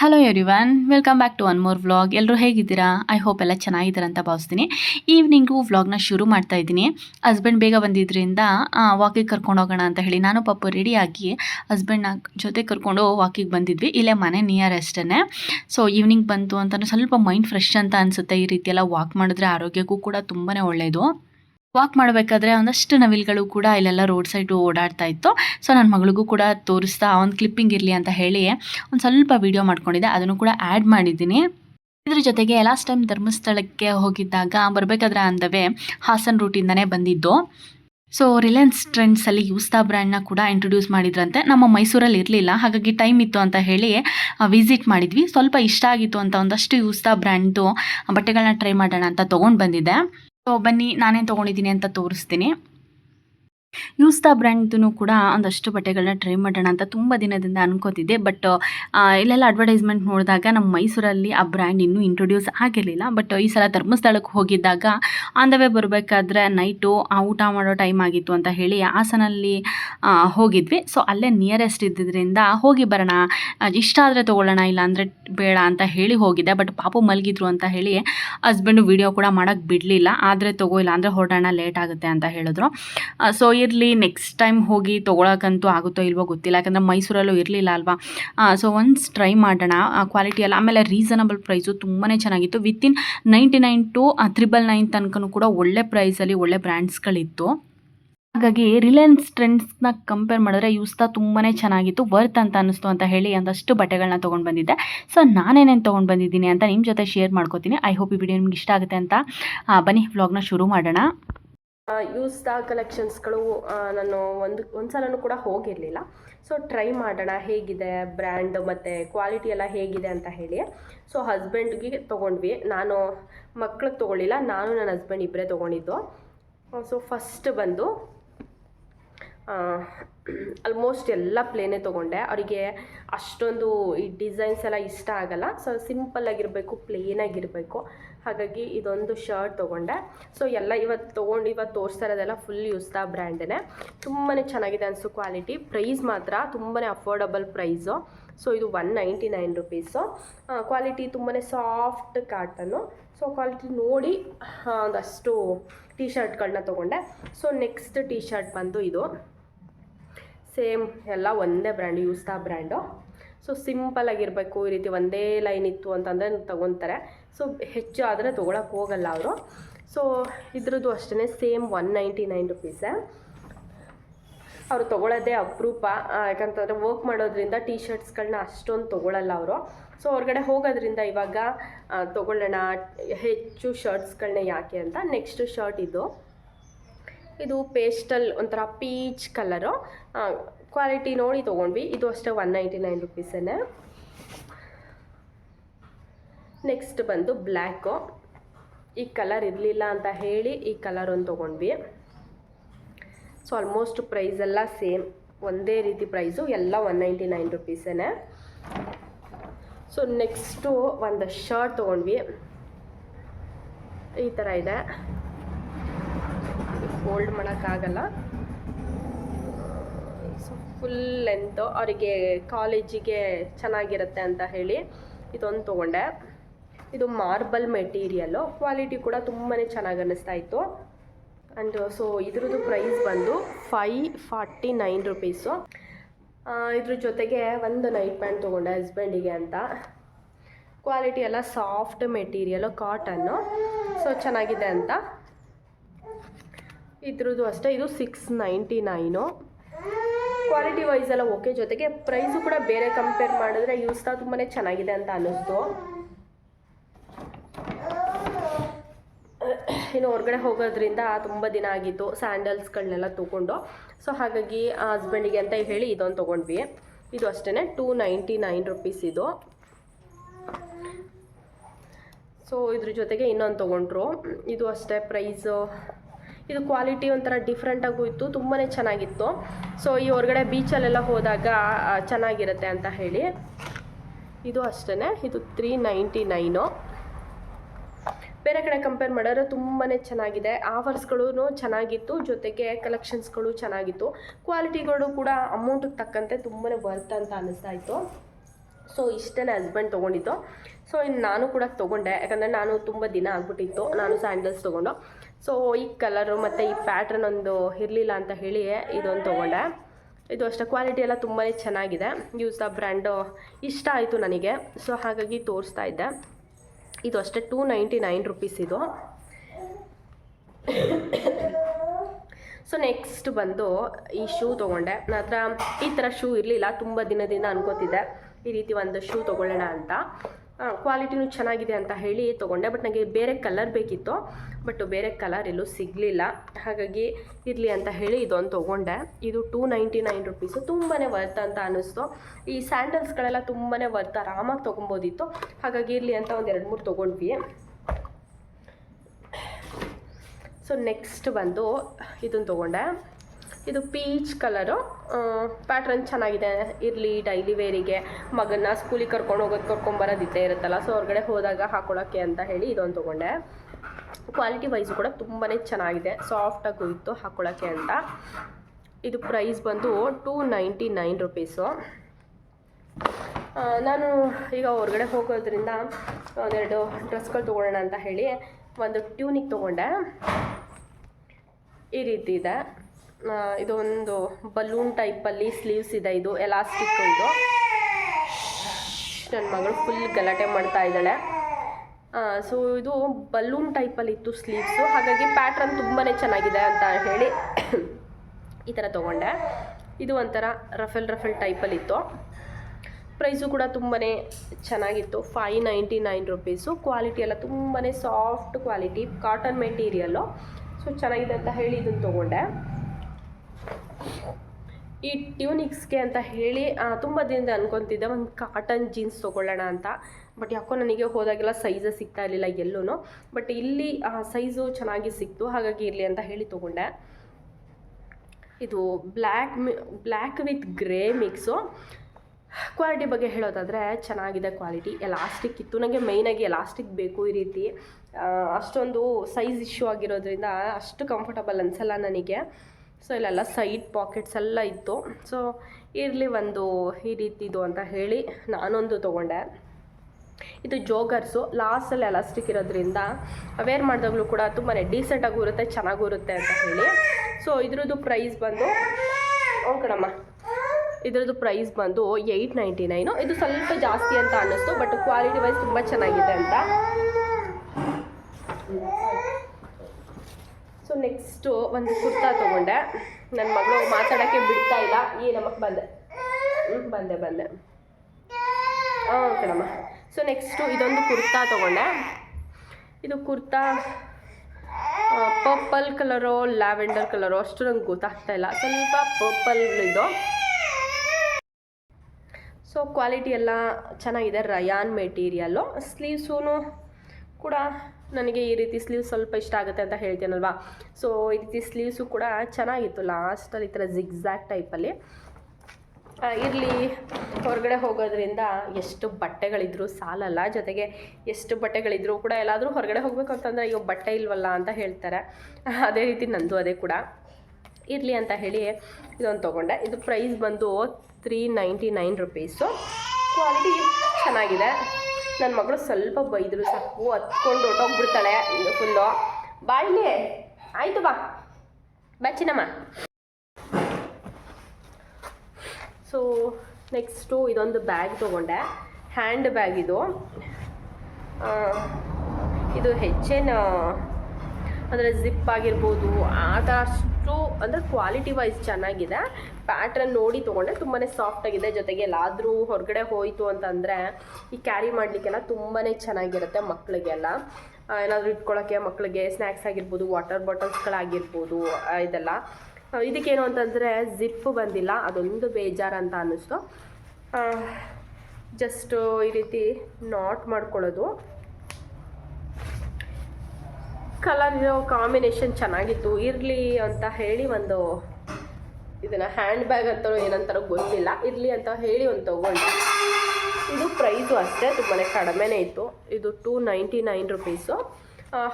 Hello everyone welcome back to one more vlog ಎಲ್ಲರೂ ಹೇಗಿದ್ದೀರಾ? I hope ಎಲ್ಲ ಚೆನ್ನಾಗಿದ್ದೀರಾ ಅಂತ ಭಾವಿಸ್ತೀನಿ. ಈವ್ನಿಂಗು ವ್ಲಾಗ್ನ ಶುರು ಮಾಡ್ತಾ ಇದ್ದೀನಿ. ಹಸ್ಬೆಂಡ್ ಬೇಗ ಬಂದಿದ್ದರಿಂದ ವಾಕಿಗೆ ಕರ್ಕೊಂಡು ಹೋಗೋಣ ಅಂತ ಹೇಳಿ ನಾನು ಪಾಪ ರೆಡಿಯಾಗಿ ಹಸ್ಬೆಂಡ್ನ ಜೊತೆ ಕರ್ಕೊಂಡು ವಾಕಿಗೆ ಬಂದಿದ್ವಿ. ಇಲ್ಲೇ ಮನೆ ನಿಯರೆಸ್ಟೇ ಸೊ ಈವ್ನಿಂಗ್ ಬಂತು ಅಂತ ಸ್ವಲ್ಪ ಮೈಂಡ್ ಫ್ರೆಶ್ ಅಂತ ಅನಿಸುತ್ತೆ. ಈ ರೀತಿಯೆಲ್ಲ ವಾಕ್ ಮಾಡಿದ್ರೆ ಆರೋಗ್ಯಕ್ಕೂ ಕೂಡ ತುಂಬಾ ಒಳ್ಳೆಯದು ವಾಕ್ ಮಾಡಬೇಕಾದ್ರೆ ಒಂದಷ್ಟು ನವಿಲ್ಗಳು ಕೂಡ ಇಲ್ಲೆಲ್ಲ ರೋಡ್ ಸೈಡು ಓಡಾಡ್ತಾ ಇತ್ತು. ಸೊ ನನ್ನ ಮಗಳಿಗೂ ಕೂಡ ತೋರಿಸ್ತಾ ಒಂದು ಕ್ಲಿಪ್ಪಿಂಗ್ ಇರಲಿ ಅಂತ ಹೇಳಿ ಒಂದು ಸ್ವಲ್ಪ ವಿಡಿಯೋ ಮಾಡ್ಕೊಂಡಿದ್ದೆ. ಅದನ್ನು ಕೂಡ ಆ್ಯಡ್ ಮಾಡಿದ್ದೀನಿ. ಇದ್ರ ಜೊತೆಗೆ ಲಾಸ್ಟ್ ಟೈಮ್ ಧರ್ಮಸ್ಥಳಕ್ಕೆ ಹೋಗಿದ್ದಾಗ ಬರಬೇಕಾದ್ರೆ ಅಂದವೇ ಹಾಸನ್ ರೂಟಿಂದನೇ ಬಂದಿದ್ದು. ಸೊ ರಿಲಯನ್ಸ್ ಟ್ರೆಂಡ್ಸಲ್ಲಿ ಯೂಸ್ತಾ ಬ್ರ್ಯಾಂಡ್ನ ಕೂಡ ಇಂಟ್ರೊಡ್ಯೂಸ್ ಮಾಡಿದ್ರಂತೆ. ನಮ್ಮ ಮೈಸೂರಲ್ಲಿ ಇರಲಿಲ್ಲ. ಹಾಗಾಗಿ ಟೈಮ್ ಇತ್ತು ಅಂತ ಹೇಳಿ ವಿಸಿಟ್ ಮಾಡಿದ್ವಿ. ಸ್ವಲ್ಪ ಇಷ್ಟ ಆಗಿತ್ತು ಅಂತ ಒಂದಷ್ಟು ಯೂಸ್ತಾ ಬ್ರ್ಯಾಂಡ್ದು ಬಟ್ಟೆಗಳನ್ನ ಟ್ರೈ ಮಾಡೋಣ ಅಂತ ತೊಗೊಂಡು ಬಂದಿದ್ದೆ. ಸೊ ಬನ್ನಿ ನಾನೇನು ತೊಗೊಂಡಿದ್ದೀನಿ ಅಂತ ತೋರಿಸ್ತೀನಿ. ಯೂಸ್ತಾ ಬ್ರ್ಯಾಂಡ್ದು ಕೂಡ ಒಂದಷ್ಟು ಬಟ್ಟೆಗಳನ್ನ ಟ್ರೈ ಮಾಡೋಣ ಅಂತ ತುಂಬ ದಿನದಿಂದ ಅನ್ಕೋತಿದ್ದೆ. ಬಟ್ ಇಲ್ಲೆಲ್ಲ ಅಡ್ವರ್ಟೈಸ್ಮೆಂಟ್ ನೋಡಿದಾಗ ನಮ್ಮ ಮೈಸೂರಲ್ಲಿ ಆ ಬ್ರ್ಯಾಂಡ್ ಇನ್ನೂ ಇಂಟ್ರೊಡ್ಯೂಸ್ ಆಗಿರಲಿಲ್ಲ. ಬಟ್, ಈ ಸಲ ಧರ್ಮಸ್ಥಳಕ್ಕೆ ಹೋಗಿದ್ದಾಗ ಆನ್ ದ ವೇ ಬರಬೇಕಾದ್ರೆ ನೈಟು ಊಟ ಮಾಡೋ ಟೈಮ್ ಆಗಿತ್ತು ಅಂತ ಹೇಳಿ ಹಾಸನಲ್ಲಿ ಹೋಗಿದ್ವಿ. ಸೊ, ಅಲ್ಲೇ ನಿಯರೆಸ್ಟ್ ಇದ್ದಿದ್ದರಿಂದ ಹೋಗಿ ಬರೋಣ, ಇಷ್ಟ ಆದರೆ ತೊಗೊಳ್ಳೋಣ, ಇಲ್ಲ ಅಂದರೆ ಬೇಡ ಅಂತ ಹೇಳಿ ಹೋಗಿದ್ದೆ. ಬಟ್, ಪಾಪು ಮಲಗಿದ್ರು ಅಂತ ಹೇಳಿ ಹಸ್ಬೆಂಡು ವಿಡಿಯೋ ಕೂಡ ಮಾಡೋಕ್ಕೆ ಬಿಡಲಿಲ್ಲ. ಆದರೆ ತಗೋ, ಇಲ್ಲ ಅಂದರೆ ಹೊರಡೋಣ ಲೇಟ್ ಆಗುತ್ತೆ ಅಂತ ಹೇಳಿದ್ರು. ಸೊ ಇರಲಿ ನೆಕ್ಸ್ಟ್ ಟೈಮ್ ಹೋಗಿ ತೊಗೊಳಕ್ಕಂತೂ ಆಗುತ್ತೋ ಇಲ್ವೋ ಗೊತ್ತಿಲ್ಲ. ಯಾಕಂದರೆ ಮೈಸೂರಲ್ಲೂ ಇರಲಿಲ್ಲ ಅಲ್ವಾ? ಸೊ ಒನ್ಸ್ ಟ್ರೈ ಮಾಡೋಣ. ಕ್ವಾಲಿಟಿ ಎಲ್ಲ ಆಮೇಲೆ ರೀಸನಬಲ್ ಪ್ರೈಸು ತುಂಬಾ ಚೆನ್ನಾಗಿತ್ತು. Within ninety nine to triple nine ತನಕನೂ ಕೂಡ ಒಳ್ಳೆ ಪ್ರೈಸಲ್ಲಿ ಒಳ್ಳೆ ಬ್ರ್ಯಾಂಡ್ಸ್ಗಳಿತ್ತು ಹಾಗಾಗಿ ರಿಲಯನ್ಸ್ ಟ್ರೆಂಡ್ಸ್ನ ಕಂಪೇರ್ ಮಾಡಿದ್ರೆ ಯೂಸ್ತಾ ತುಂಬಾ ಚೆನ್ನಾಗಿತ್ತು. ವರ್ತ್ ಅಂತ ಅನ್ನಿಸ್ತು ಅಂತ ಹೇಳಿ ಒಂದಷ್ಟು ಬಟ್ಟೆಗಳನ್ನ ತೊಗೊಂಡು ಬಂದಿದ್ದೆ. ಸೊ ನಾನೇನೇನು ತೊಗೊಂಡು ಬಂದಿದ್ದೀನಿ ಅಂತ ನಿಮ್ಮ ಜೊತೆ ಶೇರ್ ಮಾಡ್ಕೋತೀನಿ. ಐ ಹೋಪ್ ಈ ವಿಡಿಯೋ ನಿಮ್ಗೆ ಇಷ್ಟ ಆಗುತ್ತೆ ಅಂತ. ಆ, ಬನ್ನಿ ವ್ಲಾಗ್ನ ಶುರು ಮಾಡೋಣ. ಯೂಸ್ದ ಕಲೆಕ್ಷನ್ಸ್ಗಳು ನಾನು ಒಂದು ಒಂದು ಸಲನೂ ಕೂಡ ಹೋಗಿರಲಿಲ್ಲ. ಸೊ ಟ್ರೈ ಮಾಡೋಣ, ಹೇಗಿದೆ ಬ್ರ್ಯಾಂಡ್ ಮತ್ತು ಕ್ವಾಲಿಟಿ ಎಲ್ಲ ಹೇಗಿದೆ ಅಂತ ಹೇಳಿ. ಸೊ ಹಸ್ಬೆಂಡ್ಗೆ ತೊಗೊಂಡ್ವಿ. ನಾನು ಮಕ್ಳಿಗೆ ತೊಗೊಳ್ಳಿಲ್ಲ, ನಾನು ನನ್ನ ಹಸ್ಬೆಂಡ್ ಇಬ್ಬರೇ ತೊಗೊಂಡಿದ್ದು. ಸೊ ಫಸ್ಟ್ ಬಂದು ಆಲ್ಮೋಸ್ಟ್ ಎಲ್ಲ ಪ್ಲೇನೇ ತೊಗೊಂಡೆ. ಅವರಿಗೆ ಅಷ್ಟೊಂದು ಈ ಡಿಸೈನ್ಸ್ ಎಲ್ಲ ಇಷ್ಟ ಆಗಲ್ಲ. ಸೊ ಸಿಂಪಲ್ಲಾಗಿರಬೇಕು ಪ್ಲೇನಾಗಿರಬೇಕು ಹಾಗಾಗಿ ಇದೊಂದು ಶರ್ಟ್ ತೊಗೊಂಡೆ. ಸೊ ಎಲ್ಲ ಇವತ್ತು ತೊಗೊಂಡು ಇವತ್ತು ತೋರಿಸ್ತಾ ಇರೋದೆಲ್ಲ ಫುಲ್ ಯೂಸ್ತಾ ಬ್ರ್ಯಾಂಡೇ ತುಂಬಾ ಚೆನ್ನಾಗಿದೆ ಅನಿಸು ಕ್ವಾಲಿಟಿ ಪ್ರೈಸ್ ಮಾತ್ರ ತುಂಬಾ ಅಫೋರ್ಡಬಲ್ ಪ್ರೈಸು ಸೊ ಇದು one ninety nine rupees quality ತುಂಬಾ ಸಾಫ್ಟ್ ಕಾಟನ್ನು ಸೊ ಕ್ವಾಲಿಟಿ ನೋಡಿ ಒಂದಷ್ಟು ಟೀ ಶರ್ಟ್ಗಳನ್ನ ತೊಗೊಂಡೆ. ಸೊ ನೆಕ್ಸ್ಟ್ ಟೀ ಶರ್ಟ್ ಬಂದು ಇದು. ಸೇಮ್ ಎಲ್ಲ ಒಂದೇ ಬ್ರ್ಯಾಂಡ್ ಯೂಸ್ತಾ ಬ್ರ್ಯಾಂಡು. ಸೊ ಸಿಂಪಲ್ ಆಗಿರಬೇಕು, ಈ ರೀತಿ ಒಂದೇ ಲೈನ್ ಇತ್ತು ಅಂತಂದರೆ ತೊಗೊತಾರೆ. ಸೊ ಹೆಚ್ಚು ಆದರೆ ತೊಗೊಳಕ್ಕೆ ಹೋಗಲ್ಲ ಅವರು. ಸೊ ಇದ್ರದ್ದು ಅಷ್ಟೇ ಸೇಮ್ ಒನ್ ನೈಂಟಿ ನೈನ್ ರುಪೀಸೇ. ಅವರು ತೊಗೊಳ್ಳೋದೇ ಅಪರೂಪ. ಯಾಕಂತಂದರೆ ವರ್ಕ್ ಮಾಡೋದ್ರಿಂದ ಟೀ ಶರ್ಟ್ಸ್ಗಳನ್ನ ಅಷ್ಟೊಂದು ತೊಗೊಳಲ್ಲ ಅವರು. ಸೊ ಹೊರಗಡೆ ಹೋಗೋದ್ರಿಂದ ಇವಾಗ ತೊಗೊಳ್ಳೋಣ, ಹೆಚ್ಚು ಶರ್ಟ್ಸ್ಗಳನ್ನ ಯಾಕೆ ಅಂತ ನೆಕ್ಸ್ಟ್ ಶರ್ಟ್ ಇದು. ಇದು ಪೇಸ್ಟಲ್ ಒಂಥರ ಪೀಚ್ ಕಲರು ಕ್ವಾಲಿಟಿ ನೋಡಿ ತೊಗೊಂಡ್ವಿ. ಇದು ಅಷ್ಟೇ ಒನ್ ನೈಂಟಿ ನೈನ್ ರುಪೀಸೇ ನೆಕ್ಸ್ಟ್ ಬಂದು ಬ್ಲ್ಯಾಕು ಈ ಕಲರ್ ಇರಲಿಲ್ಲ ಅಂತ ಹೇಳಿ ಈ ಕಲರ್ ಒಂದು ತೊಗೊಂಡ್ವಿ. ಸೊ ಆಲ್ಮೋಸ್ಟ್ ಪ್ರೈಸ್ ಎಲ್ಲ ಸೇಮ್ ಒಂದೇ ರೀತಿ ಪ್ರೈಸು ಎಲ್ಲ ಒನ್ ನೈಂಟಿ ನೈನ್ ರುಪೀಸೇ ಸೊ ನೆಕ್ಸ್ಟು ಒಂದು ಶರ್ಟ್ ತೊಗೊಂಡ್ವಿ. ಈ ಥರ ಇದೆ. ಫೋಲ್ಡ್ ಮಾಡೋಕ್ಕಾಗಲ್ಲ ಸೊ ಫುಲ್ ಲೆಂತು ಅವರಿಗೆ ಕಾಲೇಜಿಗೆ ಚೆನ್ನಾಗಿರುತ್ತೆ ಅಂತ ಹೇಳಿ ಇದೊಂದು ತೊಗೊಂಡೆ. ಇದು ಮಾರ್ಬಲ್ ಮೆಟೀರಿಯಲ್ಲು ಕ್ವಾಲಿಟಿ ಕೂಡ ತುಂಬಾ ಚೆನ್ನಾಗಿ ಅನ್ನಿಸ್ತಾ ಇತ್ತು. ಆ್ಯಂಡ್ ಸೊ ಇದ್ರದ್ದು ಪ್ರೈಸ್ ಬಂದು ಫೈ ಫಾರ್ಟಿ ನೈನ್ ರುಪೀಸು ಇದ್ರ ಜೊತೆಗೆ ಒಂದು ನೈಟ್ ಪ್ಯಾಂಟ್ ತೊಗೊಂಡೆ ಹಸ್ಬೆಂಡಿಗೆ ಅಂತ. ಕ್ವಾಲಿಟಿ ಎಲ್ಲ ಸಾಫ್ಟ್ ಮೆಟೀರಿಯಲು ಕಾಟನ್ನು ಸೊ ಚೆನ್ನಾಗಿದೆ ಅಂತ. ಇದ್ರದ್ದು ಅಷ್ಟೇ, ಇದು six ninety nine quality wise ಎಲ್ಲ ಓಕೆ ಜೊತೆಗೆ ಪ್ರೈಸು ಕೂಡ ಬೇರೆ ಕಂಪೇರ್ ಮಾಡಿದ್ರೆ ಯೂಸ್ತಾ ತುಂಬಾ ಚೆನ್ನಾಗಿದೆ ಅಂತ ಅನ್ನಿಸ್ತು. ಇನ್ನು ಹೊರಗಡೆ ಹೋಗೋದ್ರಿಂದ ತುಂಬ ದಿನ ಆಗಿತ್ತು ಸ್ಯಾಂಡಲ್ಸ್ಗಳನ್ನೆಲ್ಲ ತೊಗೊಂಡು. ಸೊ ಹಾಗಾಗಿ ಹಸ್ಬೆಂಡಿಗೆ ಅಂತ ಹೇಳಿ ಇದೊಂದು ತೊಗೊಂಡ್ವಿ. ಇದು ಅಷ್ಟೇ ಟೂ ನೈಂಟಿ ನೈನ್ ರುಪೀಸ್ ಇದು. ಸೊ ಇದ್ರ ಜೊತೆಗೆ ಇನ್ನೊಂದು ತೊಗೊಂಡ್ರು. ಇದು ಅಷ್ಟೇ ಪ್ರೈಸು ಇದು ಕ್ವಾಲಿಟಿ ಒಂಥರ ಡಿಫ್ರೆಂಟಾಗೂ ಇತ್ತು ತುಂಬಾ ಚೆನ್ನಾಗಿತ್ತು. ಸೊ ಈ ಹೊರಗಡೆ ಬೀಚಲ್ಲೆಲ್ಲ ಹೋದಾಗ ಚೆನ್ನಾಗಿರುತ್ತೆ ಅಂತ ಹೇಳಿ. ಇದು ಅಷ್ಟೇ ಇದು ತ್ರೀ ನೈಂಟಿ ನೈನು ಬೇರೆ ಕಡೆ ಕಂಪೇರ್ ಮಾಡಿದ್ರೆ ತುಂಬಾ ಚೆನ್ನಾಗಿದೆ. ಆಫರ್ಸ್ಗಳೂ ಚೆನ್ನಾಗಿತ್ತು, ಜೊತೆಗೆ ಕಲೆಕ್ಷನ್ಸ್ಗಳು ಚೆನ್ನಾಗಿತ್ತು. ಕ್ವಾಲಿಟಿಗಳು ಕೂಡ ಅಮೌಂಟಿಗೆ ತಕ್ಕಂತೆ ತುಂಬಾ ವರ್ತ್ ಅಂತ ಅನ್ನಿಸ್ತಾ ಇತ್ತು. ಸೊ ಇಷ್ಟೇ ಹಸ್ಬೆಂಡ್ ತೊಗೊಂಡಿದ್ದು. ಸೊ ಇನ್ನು ನಾನು ಕೂಡ ತೊಗೊಂಡೆ. ಯಾಕಂದರೆ ನಾನು ತುಂಬ ದಿನ ಆಗ್ಬಿಟ್ಟಿತ್ತು. ನಾನು ಸ್ಯಾಂಡಲ್ಸ್ ತೊಗೊಂಡು. ಸೊ ಈ ಕಲರು ಮತ್ತು ಈ ಪ್ಯಾಟ್ರನ್ ಒಂದು ಇರಲಿಲ್ಲ ಅಂತ ಹೇಳಿ ಇದೊಂದು ತೊಗೊಂಡೆ. ಇದು ಅಷ್ಟೇ ಕ್ವಾಲಿಟಿ ಎಲ್ಲ ತುಂಬಾ ಚೆನ್ನಾಗಿದೆ. ಯೂಸ್ ಆ ಬ್ರ್ಯಾಂಡು ಇಷ್ಟ ಆಯಿತು ನನಗೆ. ಸೊ ಹಾಗಾಗಿ ತೋರಿಸ್ತಾ ಇದ್ದೆ. ಇದು ಅಷ್ಟೇ ಟೂ ನೈಂಟಿ ನೈನ್ ರುಪೀಸ್ ಇದು. ಸೊ ನೆಕ್ಸ್ಟ್ ಬಂದು ಈ ಶೂ ತೊಗೊಂಡೆ. ನನ್ನ ಈ ಥರ ಶೂ ಇರಲಿಲ್ಲ, ತುಂಬ ದಿನದಿಂದ ಅನ್ಕೋತಿದ್ದೆ. ಈ ರೀತಿ ಒಂದು ಶೂ ತೊಗೊಳ್ಳೋಣ ಅಂತ. ಕ್ವಾಲಿಟಿನೂ ಚೆನ್ನಾಗಿದೆ ಅಂತ ಹೇಳಿ ತೊಗೊಂಡೆ ಬಟ್ ನನಗೆ ಬೇರೆ ಕಲರ್ ಬೇಕಿತ್ತು ಬಟ್ ಬೇರೆ ಕಲರ್ ಎಲ್ಲೂ ಸಿಗಲಿಲ್ಲ. ಹಾಗಾಗಿ ಇರಲಿ ಅಂತ ಹೇಳಿ ಇದೊಂದು ತೊಗೊಂಡೆ. ಇದು ಟೂ ನೈಂಟಿ ನೈನ್ ರುಪೀಸು ತುಂಬಾ ವರ್ತ್ ಅಂತ ಅನ್ನಿಸ್ತು. ಈ ಸ್ಯಾಂಡಲ್ಸ್ಗಳೆಲ್ಲ ತುಂಬಾ ವರ್ತ್ ಆರಾಮಾಗಿ ತೊಗೊಬೋದಿತ್ತು. ಹಾಗಾಗಿ ಇರಲಿ ಅಂತ ಒಂದು ಎರಡು ಮೂರು ತೊಗೊಂಡ್ವಿ. ಸೊ ನೆಕ್ಸ್ಟ್ ಬಂದು ಇದನ್ನು ತೊಗೊಂಡೆ. ಇದು ಪೀಚ್ ಕಲರು. ಪ್ಯಾಟ್ರನ್ ಚೆನ್ನಾಗಿದೆ. ಇರಲಿ ಡೈಲಿ ವೇರಿಗೆ ಮಗನ ಸ್ಕೂಲಿಗೆ ಕರ್ಕೊಂಡು ಹೋಗೋದು ಕರ್ಕೊಂಬರೋದು ಇದ್ದೇ ಇರುತ್ತಲ್ಲ ಸೊ ಹೊರಗಡೆ ಹೋದಾಗ ಹಾಕೊಳ್ಳೋಕ್ಕೆ ಅಂತ ಹೇಳಿ ಇದೊಂದು ತೊಗೊಂಡೆ. ಕ್ವಾಲಿಟಿ ವೈಸು ಕೂಡ ತುಂಬಾ ಚೆನ್ನಾಗಿದೆ. ಸಾಫ್ಟಾಗಿ ಇತ್ತು ಹಾಕೊಳ್ಳೋಕ್ಕೆ ಅಂತ. ಇದು ಪ್ರೈಸ್ ಬಂದು ಟೂ ನೈಂಟಿ ನೈನ್ ರುಪೀಸು ನಾನು ಈಗ ಹೊರಗಡೆ ಹೋಗೋದ್ರಿಂದ ಒಂದೆರಡು ಡ್ರೆಸ್ಗಳು ತೊಗೊಳ್ಳೋಣ ಅಂತ ಹೇಳಿ ಒಂದು ಟ್ಯೂನಿಗೆ ತೊಗೊಂಡೆ. ಈ ರೀತಿ ಇದೆ. ಆ, ಇದು ಒಂದು ಬಲೂನ್ ಟೈಪಲ್ಲಿ ಸ್ಲೀವ್ಸ್ ಇದೆ ಇದು ಎಲಾಸ್ಟಿಕ್ ಇದು ನನ್ನ ಮಗಳು ಫುಲ್ ಗಲಾಟೆ ಮಾಡ್ತಾ ಇದ್ದಾಳೆ. ಸೊ ಇದು ಬಲೂನ್ ಟೈಪಲ್ಲಿ ಇತ್ತು ಸ್ಲೀವ್ಸು ಹಾಗಾಗಿ ಪ್ಯಾಟ್ರನ್ ತುಂಬಾ ಚೆನ್ನಾಗಿದೆ ಅಂತ ಹೇಳಿ ಈ ಥರ ತೊಗೊಂಡೆ. ಇದು ಒಂಥರ ರಫೆಲ್ ರಫೆಲ್ ಟೈಪಲ್ಲಿತ್ತು ಪ್ರೈಸು ಕೂಡ ತುಂಬಾ ಚೆನ್ನಾಗಿತ್ತು. Five ninety nine rupees quality ಎಲ್ಲ ತುಂಬಾ soft quality cotton material so ಚೆನ್ನಾಗಿದೆ ಅಂತ ಹೇಳಿ ಇದನ್ನು ತೊಗೊಂಡೆ. ಈ ಟ್ಯೂನಿಕ್ಸ್ಗೆ ಅಂತ ಹೇಳಿ ತುಂಬ ದಿನದಿಂದ ಅನ್ಕೊತಿದ್ದೆ, ಒಂದು ಕಾಟನ್ ಜೀನ್ಸ್ ತೊಗೊಳ್ಳೋಣ ಅಂತ. ಬಟ್ ಯಾಕೋ ನನಗೆ ಹೋದಾಗೆಲ್ಲ ಸೈಜೇ ಸಿಗ್ತಾ ಇರಲಿಲ್ಲ ಎಲ್ಲೂ ಬಟ್ ಇಲ್ಲಿ ಸೈಜು ಚೆನ್ನಾಗಿ ಸಿಕ್ತು, ಹಾಗಾಗಿ ಇರಲಿ ಅಂತ ಹೇಳಿ ತೊಗೊಂಡೆ. ಇದು black me black with grey mix quality ಬಗ್ಗೆ ಹೇಳೋದಾದರೆ, ಚೆನ್ನಾಗಿದೆ ಕ್ವಾಲಿಟಿ ಎಲಾಸ್ಟಿಕ್ ಇತ್ತು. ನನಗೆ ಮೈನಾಗಿ ಎಲಾಸ್ಟಿಕ್ ಬೇಕು ಈ ರೀತಿ. ಅಷ್ಟೊಂದು ಸೈಜ್ ಇಶ್ಯೂ ಆಗಿರೋದ್ರಿಂದ ಅಷ್ಟು ಕಂಫರ್ಟಬಲ್ ಅನಿಸಲ್ಲ ನನಗೆ. ಸೊ ಇಲ್ಲೆಲ್ಲ ಸೈಡ್ ಪಾಕೆಟ್ಸ್ ಎಲ್ಲ ಇತ್ತು. ಸೊ ಇರಲಿ ಒಂದು ಈ ರೀತಿದು ಅಂತ ಹೇಳಿ ನಾನೊಂದು ತೊಗೊಂಡೆ. ಇದು ಜೋಗರ್ಸು ಲಾಸ್ಟಲ್ಲಿ ಎಲಾಸ್ಟಿಕ್ ಇರೋದ್ರಿಂದ ವೇರ್ ಮಾಡಿದಾಗಲೂ ಕೂಡ ತುಂಬಾ ಡೀಸೆಂಟಾಗೂ ಇರುತ್ತೆ ಚೆನ್ನಾಗಿರುತ್ತೆ ಅಂತ ಹೇಳಿ. ಸೊ ಇದ್ರದ್ದು ಪ್ರೈಸ್ ಬಂದು ಓಕಣಮ್ಮ ಕಣಮ್ಮ, ಇದ್ರದ್ದು ಪ್ರೈಸ್ ಬಂದು ಏಯ್ಟ್ ನೈಂಟಿ ನೈನು ಇದು ಸ್ವಲ್ಪ ಜಾಸ್ತಿ ಅಂತ ಅನ್ನಿಸ್ತು ಬಟ್ ಕ್ವಾಲಿಟಿ ವೈಸ್ ತುಂಬ ಚೆನ್ನಾಗಿದೆ ಅಂತ ಸೊ ನೆಕ್ಸ್ಟು ಒಂದು ಕುರ್ತಾ ತಗೊಂಡೆ. ನನ್ನ ಮಗಳು ಮಾತಾಡೋಕ್ಕೆ ಬಿಡ್ತಾ ಇಲ್ಲ. ಏನಮ್ಮ ಬಂದೆ. ಹ್ಞೂ ಬಂದೆ ಬಂದೆ. ಹಾಂ ಸೊ ನೆಕ್ಸ್ಟು ಇದೊಂದು ಕುರ್ತಾ ತೊಗೊಂಡೆ. ಇದು ಕುರ್ತಾ ಪರ್ಪಲ್ ಕಲರೋ ಲ್ಯಾವೆಂಡರ್ ಕಲರೋ ಅಷ್ಟು ನಂಗೆ ಗೊತ್ತಾಗ್ತಾ ಇಲ್ಲ. ಸ್ವಲ್ಪ ಪರ್ಪಲ್ ಇದು. ಸೊ ಕ್ವಾಲಿಟಿ ಎಲ್ಲ ಚೆನ್ನಾಗಿದೆ. ರಯಾನ್ ಮೆಟೀರಿಯಲ್ಲು ಸ್ಲೀವ್ಸೂ ಕೂಡ ನನಗೆ ಈ ರೀತಿ ಸ್ಲೀವ್ ಸ್ವಲ್ಪ ಇಷ್ಟ ಆಗುತ್ತೆ ಅಂತ ಹೇಳ್ತೀನಲ್ವಾ? ಸೊ ಈ ರೀತಿ ಸ್ಲೀವ್ಸು ಕೂಡ ಚೆನ್ನಾಗಿತ್ತು ಲಾಸ್ಟಲ್ಲಿ ಈ ಥರ ಜಿಗ್ಝ್ಯಾಕ್ ಟೈಪಲ್ಲಿ ಇರಲಿ, ಹೊರಗಡೆ ಹೋಗೋದ್ರಿಂದ ಎಷ್ಟು ಬಟ್ಟೆಗಳಿದ್ರು ಸಾಲಲ್ಲ. ಜೊತೆಗೆ ಎಷ್ಟು ಬಟ್ಟೆಗಳಿದ್ರು ಕೂಡ ಎಲ್ಲಾದರೂ ಹೊರಗಡೆ ಹೋಗಬೇಕು ಅಂತಂದರೆ, ಅಯ್ಯೋ, ಬಟ್ಟೆ ಇಲ್ವಲ್ಲ? ಅಂತ ಹೇಳ್ತಾರೆ. ಅದೇ ರೀತಿ ನಂದು ಅದೇ ಕೂಡ. ಇರಲಿ ಅಂತ ಹೇಳಿ ಇದೊಂದು ತೊಗೊಂಡೆ. ಇದು ಪ್ರೈಸ್ ಬಂದು three ninety nine rupees quality ಚೆನ್ನಾಗಿದೆ. ನನ್ನ ಮಗಳು ಸ್ವಲ್ಪ ಬೈದರು, ಸಾಕು ಹತ್ಕೊಂಡು ಹೊಟ್ಟೋಗ್ಬಿಡ್ತಾಳೆ ಫುಲ್ಲು ಬಾಯ್ಲಿ ಆಯಿತು ಬಾ. ಬಚ್ಚಿನಮ್ಮ ಸೊ ನೆಕ್ಸ್ಟು ಇದೊಂದು ಬ್ಯಾಗ್ ತೊಗೊಂಡೆ. ಹ್ಯಾಂಡ್ ಬ್ಯಾಗ್ ಇದು. ಇದು ಹೆಚ್ಚೇನು ಅಂದರೆ ಜಿಪ್ ಆಗಿರ್ಬೋದು ಆ ಥರ ಅಷ್ಟು ಅಂದರೆ ಕ್ವಾಲಿಟಿ ವೈಸ್ ಚೆನ್ನಾಗಿದೆ. ಪ್ಯಾಟ್ರನ್ ನೋಡಿ ತೊಗೊಂಡೆ ತುಂಬಾ ಸಾಫ್ಟಾಗಿದೆ ಜೊತೆಗೆ ಎಲ್ಲಾದರೂ ಹೊರಗಡೆ ಹೋಯಿತು ಅಂತಂದರೆ ಈ ಕ್ಯಾರಿ ಮಾಡಲಿಕ್ಕೆಲ್ಲ ತುಂಬಾ ಚೆನ್ನಾಗಿರುತ್ತೆ ಮಕ್ಕಳಿಗೆಲ್ಲ ಏನಾದರೂ ಇಟ್ಕೊಳ್ಳೋಕ್ಕೆ ಮಕ್ಕಳಿಗೆ ಸ್ನ್ಯಾಕ್ಸ್ ಆಗಿರ್ಬೋದು ವಾಟರ್ ಬಾಟಲ್ಸ್ಗಳಾಗಿರ್ಬೋದು ಇದೆಲ್ಲ. ಇದಕ್ಕೇನು ಅಂತಂದರೆ ಜಿಪ್ ಬಂದಿಲ್ಲ, ಅದೊಂದು ಬೇಜಾರು ಅಂತ ಅನ್ನಿಸ್ತು. ಜಸ್ಟು ಈ ರೀತಿ ನಾಟ್ ಮಾಡ್ಕೊಳ್ಳೋದು. ಕಲರ್ ಕಾಂಬಿನೇಷನ್ ಚೆನ್ನಾಗಿತ್ತು. ಇರಲಿ ಅಂತ ಹೇಳಿ ಒಂದು ಇದನ್ನು ಹ್ಯಾಂಡ್ ಬ್ಯಾಗ್ ಅಂತಾರೋ ಏನಂತಾರೋ ಗೊತ್ತಿಲ್ಲ. ಇರಲಿ ಅಂತ ಹೇಳಿ ಒಂದು ತೊಗೊಂಡೆ. ಇದು ಪ್ರೈಸು ಅಷ್ಟೇ ತುಂಬಾ ಕಡಿಮೆನೇ ಇತ್ತು. ಇದು ಟೂ ನೈಂಟಿ ನೈನ್ ರುಪೀಸು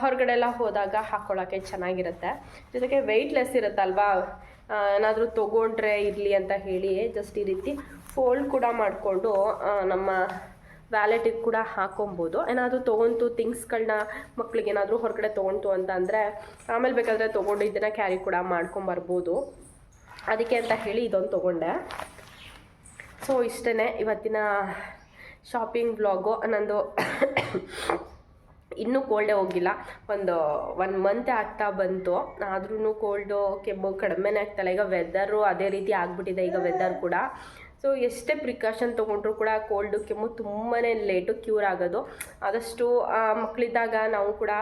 ಹೊರಗಡೆ ಎಲ್ಲ ಹೋದಾಗ ಹಾಕ್ಕೊಳ್ಳೋಕ್ಕೆ ಚೆನ್ನಾಗಿರುತ್ತೆ. ಜೊತೆಗೆ ವೆಯ್ಟ್ಲೆಸ್ ಇರುತ್ತಲ್ವಾ? ಏನಾದರೂ ತೊಗೊಂಡ್ರೆ ಇರಲಿ ಅಂತ ಹೇಳಿ ಜಸ್ಟ್ ಈ ರೀತಿ ಫೋಲ್ಡ್ ಕೂಡ ಮಾಡಿಕೊಂಡು ನಮ್ಮ ವ್ಯಾಲೆಟಿಗೆ ಕೂಡ ಹಾಕೊಬೋದು. ಏನಾದರೂ ತೊಗೊಂತು ಥಿಂಗ್ಸ್ಗಳನ್ನ ಮಕ್ಳಿಗೆ ಏನಾದರೂ ಹೊರಗಡೆ ತೊಗೊಂತು ಅಂತ ಅಂದರೆ, ಆಮೇಲೆ ಬೇಕಾದರೆ ತೊಗೊಂಡು ಇದನ್ನು ಕ್ಯಾರಿ ಕೂಡ ಮಾಡ್ಕೊಂಬರ್ಬೋದು ಅದಕ್ಕೆ ಅಂತ ಹೇಳಿ ಇದೊಂದು ತೊಗೊಂಡೆ. ಸೊ ಇಷ್ಟೇ ಇವತ್ತಿನ ಶಾಪಿಂಗ್ ಬ್ಲಾಗು ನಂದು ಇನ್ನೂ ಕೋಲ್ಡೇ ಹೋಗಿಲ್ಲ. ಒಂದು ಒನ್ ಮಂತ್ ಆಗ್ತಾ ಬಂತು. ಆದ್ರೂ ಕೋಲ್ಡು ಕೆಮ್ಮು ಕಡಿಮೆನೇ ಆಗ್ತಾಯಿಲ್ಲ ಈಗ ವೆದರು ಅದೇ ರೀತಿ ಆಗಿಬಿಟ್ಟಿದೆ. ಈಗ ವೆದರ್ ಕೂಡ. ಸೊ ಎಷ್ಟೇ ಪ್ರಿಕಾಷನ್ ತೊಗೊಂಡ್ರು ಕೂಡ ಕೋಲ್ಡು ಕೆಮ್ಮು ತುಂಬಾ ಲೇಟು ಕ್ಯೂರ್ ಆಗೋದು. ಆದಷ್ಟು ಮಕ್ಕಳಿದ್ದಾಗ ನಾವು ಕೂಡ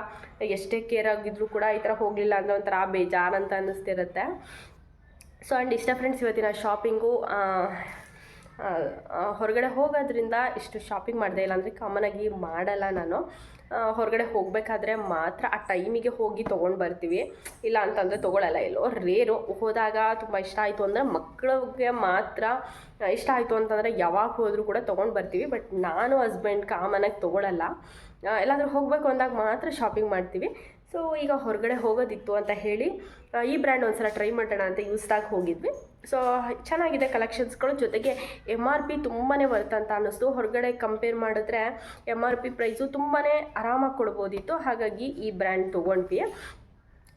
ಎಷ್ಟೇ ಕೇರ್ ಆಗಿದ್ರು ಕೂಡ ಈ ಥರ ಹೋಗಲಿಲ್ಲ ಅಂದರೆ ಒಂಥರ ಬೇಜಾರಂತ ಅನ್ನಿಸ್ತಿರುತ್ತೆ. ಸೊ ಆ್ಯಂಡ್ ಇಷ್ಟ ಫ್ರೆಂಡ್ಸ್ ಇವತ್ತಿನ ಶಾಪಿಂಗು ಹೊರಗಡೆ ಹೋಗೋದ್ರಿಂದ ಇಷ್ಟು ಶಾಪಿಂಗ್ ಮಾಡಿದೆ ಇಲ್ಲಾಂದರೆ ಕಾಮನಾಗಿ ಮಾಡಲ್ಲ ನಾನು. ಹೊರಗಡೆ ಹೋಗಬೇಕಾದ್ರೆ ಮಾತ್ರ ಆ ಟೈಮಿಗೆ ಹೋಗಿ ತೊಗೊಂಡು ಬರ್ತೀವಿ. ಇಲ್ಲ ಅಂತಂದರೆ ತೊಗೊಳಲ್ಲ. ಎಲ್ಲೋ ರೇರು ಹೋದಾಗ ತುಂಬ ಇಷ್ಟ ಆಯಿತು ಅಂದರೆ ಮಕ್ಕಳಿಗೆ ಮಾತ್ರ ಇಷ್ಟ ಆಯಿತು ಅಂತಂದರೆ ಯಾವಾಗ ಹೋದರೂ ಕೂಡ ತೊಗೊಂಡು ಬರ್ತೀವಿ. ಬಟ್ ನಾನು ಹಸ್ಬೆಂಡ್ ಕಾಮನಾಗಿ ತೊಗೊಳಲ್ಲ. ಎಲ್ಲಾದರೂ ಹೋಗಬೇಕು ಅಂದಾಗ ಮಾತ್ರ ಶಾಪಿಂಗ್ ಮಾಡ್ತೀವಿ. ಸೊ ಈಗ ಹೊರಗಡೆ ಹೋಗೋದಿತ್ತು ಅಂತ ಹೇಳಿ ಈ ಬ್ರ್ಯಾಂಡ್ ಒಂದು ಸಲ ಟ್ರೈ ಮಾಡೋಣ ಅಂತ ಯೂಸ್ದಾಗ ಹೋಗಿದ್ವಿ. ಸೊ ಚೆನ್ನಾಗಿದೆ ಕಲೆಕ್ಷನ್ಸ್ಗಳು ಜೊತೆಗೆ ಎಂ ಆರ್ ಪಿ ತುಂಬಾ ವರ್ತ್ ಅಂತ ಅನ್ನಿಸ್ತು. ಹೊರಗಡೆ ಕಂಪೇರ್ ಮಾಡಿದ್ರೆ ಎಂ ಆರ್ ಪಿ ಪ್ರೈಸು ತುಂಬಾ ಆರಾಮಾಗಿ ಕೊಡ್ಬೋದಿತ್ತು. ಹಾಗಾಗಿ ಈ ಬ್ರ್ಯಾಂಡ್ ತೊಗೊಂಡ್ವಿ.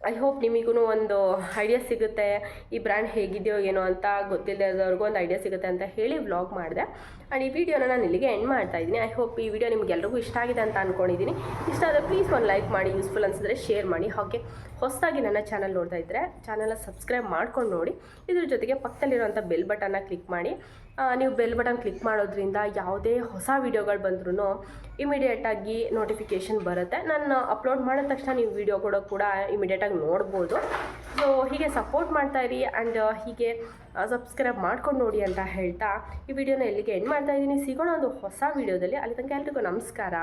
ಐ ಹೋಪ್ ನಿಮಗೂ ಒಂದು ಐಡಿಯಾ ಸಿಗುತ್ತೆ, ಈ ಬ್ರ್ಯಾಂಡ್ ಹೇಗಿದೆಯೋ ಏನೋ ಅಂತ ಗೊತ್ತಿಲ್ಲದವ್ರಿಗೂ ಒಂದು ಐಡಿಯಾ ಸಿಗುತ್ತೆ ಅಂತ ಹೇಳಿ ವ್ಲಾಗ್ ಮಾಡಿದೆ. ಆ್ಯಂಡ್ ಈ ವಿಡಿಯೋನ ನಾನು ಇಲ್ಲಿಗೆ ಎಂಡ್ ಮಾಡ್ತಾ ಇದ್ದೀನಿ. ಐ ಹೋಪ್ ಈ ವಿಡಿಯೋ ನಿಮಗೆಲ್ಲರಿಗೂ ಇಷ್ಟ ಆಗಿದೆ ಅಂತ ಅಂದ್ಕೊಂಡಿದ್ದೀನಿ ಇಷ್ಟ ಆದರೆ ಪ್ಲೀಸ್ ಒಂದು ಲೈಕ್ ಮಾಡಿ ಯೂಸ್ಫುಲ್ ಅನಿಸಿದ್ರೆ ಶೇರ್ ಮಾಡಿ. ಹಾಗೆ ಹೊಸದಾಗಿ ನನ್ನ ಚಾನಲ್ ನೋಡ್ತಾ ಇದ್ದರೆ ಚಾನಲ್ನ ಸಬ್ಸ್ಕ್ರೈಬ್ ಮಾಡ್ಕೊಂಡು ನೋಡಿ. ಇದ್ರ ಜೊತೆಗೆ ಪಕ್ಕದಲ್ಲಿರುವಂಥ ಬೆಲ್ ಬಟನ್ನ ಕ್ಲಿಕ್ ಮಾಡಿ. ನೀವು ಬೆಲ್ ಬಟನ್ ಕ್ಲಿಕ್ ಮಾಡೋದ್ರಿಂದ ಯಾವುದೇ ಹೊಸ ವೀಡಿಯೋಗಳು ಬಂದ್ರೂ ಇಮಿಡಿಯೇಟಾಗಿ ನೋಟಿಫಿಕೇಷನ್ ಬರುತ್ತೆ. ನಾನು ಅಪ್ಲೋಡ್ ಮಾಡಿದ ತಕ್ಷಣ ನೀವು ವೀಡಿಯೋಗಳು ಕೂಡ ಇಮಿಡಿಯೇಟಾಗಿ ನೋಡ್ಬೋದು. ಸೊ ಹೀಗೆ ಸಪೋರ್ಟ್ ಮಾಡ್ತಾಯಿರಿ ಆ್ಯಂಡ್ ಹೀಗೆ ಸಬ್ಸ್ಕ್ರೈಬ್ ಮಾಡ್ಕೊಂಡು ನೋಡಿ ಅಂತ ಹೇಳ್ತಾ ಈ ವಿಡಿಯೋನ ಎಲ್ಲಿಗೆ ಎಂಡ್ ಮಾಡ್ತಾ ಇದ್ದೀನಿ. ಸಿಗೋಣ ಒಂದು ಹೊಸ ವೀಡಿಯೋದಲ್ಲಿ ಅಲ್ಲಿ ತನಕ ಎಲ್ರಿಗೂ ನಮಸ್ಕಾರ.